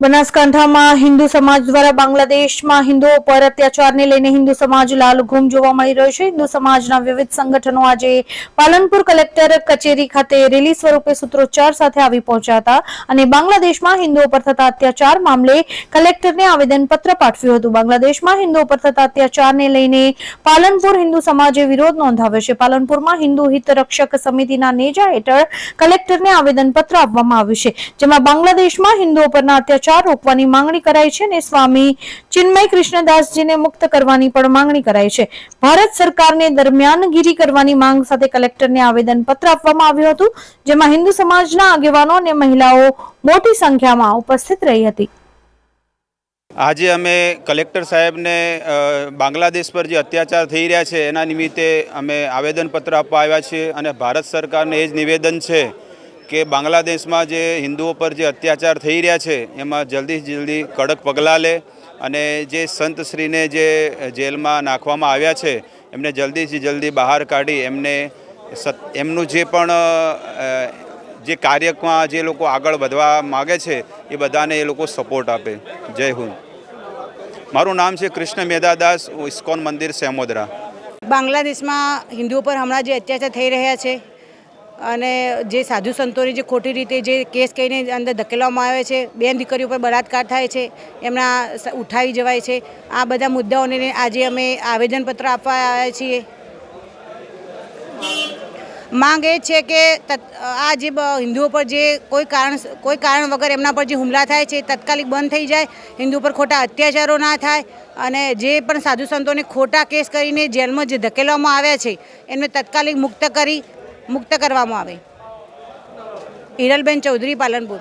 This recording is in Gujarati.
બનાસકાંઠામાં હિન્દુ સમાજ દ્વારા બાંગ્લાદેશમાં હિન્દુઓ પર અત્યાચારને લઈને હિન્દુ સમાજ લાલઘુમ જોવા મળી રહ્યો છે. હિન્દુ સમાજના વિવિધ સંગઠનો આજે પાલનપુર કલેક્ટર કચેરી ખાતે રેલી સ્વરૂપે સૂત્રોચ્ચાર સાથે આવી પહોંચ્યા હતા અને બાંગ્લાદેશમાં હિન્દુઓ પર થતા અત્યાચાર મામલે કલેક્ટરને આવેદનપત્ર પાઠવ્યું હતું. બાંગ્લાદેશમાં હિન્દુઓ પર થતા અત્યાચારને લઈને પાલનપુર હિન્દુ સમાજે વિરોધ નોંધાવ્યો છે. પાલનપુરમાં હિન્દુ હિત રક્ષક સમિતિના નેજા હેઠળ કલેક્ટરને આવેદનપત્ર આપવામાં આવ્યું છે, જેમાં બાંગ્લાદેશમાં હિન્દુઓ પરના અત્યાચાર રોકવાની માંગણી કરાઈ છે અને સ્વામી ચિન્મય કૃષ્ણદાસજીને મુક્ત કરવાની પણ માંગણી કરાઈ છે. ભારત સરકારને દરમિયાનગીરી કરવાની માંગ સાથે કલેક્ટરને આવેદનપત્ર આપવામાં આવ્યું હતું, જેમાં હિન્દુ સમાજના આગેવાનો અને મહિલાઓ મોટી સંખ્યામાં ઉપસ્થિત રહી હતી. આજે અમે કલેક્ટર સાહેબને બાંગ્લાદેશ પર જે અત્યાચાર થઈ રહ્યા છે, એના નિમિત્તે અમે આવેદનપત્ર આપવા આવ્યા છીએ અને ભારત સરકારને એ જ નિવેદન છે કે બાંગ્લાદેશમાં જે હિન્દુઓ પર જે અત્યાચાર થઈ રહ્યા છે, એમાં જલ્દી જલ્દી કડક પગલાં લે અને જે સંતશ્રીને જે જેલમાં નાખવામાં આવ્યા છે, એમને જલ્દીથી જલ્દી બહાર કાઢી એમને એમનું જે પણ જે કાર્યમાં જે લોકો આગળ વધવા માગે છે, એ બધાને એ લોકો સપોર્ટ આપે. જય હિન્દ. મારું નામ છે કૃષ્ણ મેધાદાસ ઇસ્કોન મંદિર સેમોદરા. બાંગ્લાદેશમાં હિન્દુઓ પર હમણાં જે અત્યાચાર થઈ રહ્યા છે અને જે સાધુ સંતોની જે ખોટી રીતે જે કેસ કહીને અંદર ધકેલવામાં આવે છે, બેન દીકરીઓ પર બળાત્કાર થાય છે, એમના ઉઠાવી જવાય છે, આ બધા મુદ્દાઓને આજે અમે આવેદનપત્ર આપવા આવ્યા છીએ. માંગ એ છે કે આ જે હિન્દુઓ પર જે કોઈ કારણ કોઈ કારણ વગર એમના પર જે હુમલા થાય છે, તત્કાલિક બંધ થઈ જાય હિન્દુ પર ખોટા અત્યાચારો ના થાય અને જે પણ સાધુ સંતોને ખોટા કેસ કરીને જેલમાં જે ધકેલવામાં આવ્યા છે, એમને તાત્કાલિક મુક્ત કરી મુક્ત કરવામાં આવે. હિરલબેન ચૌધરી પાલનપુર.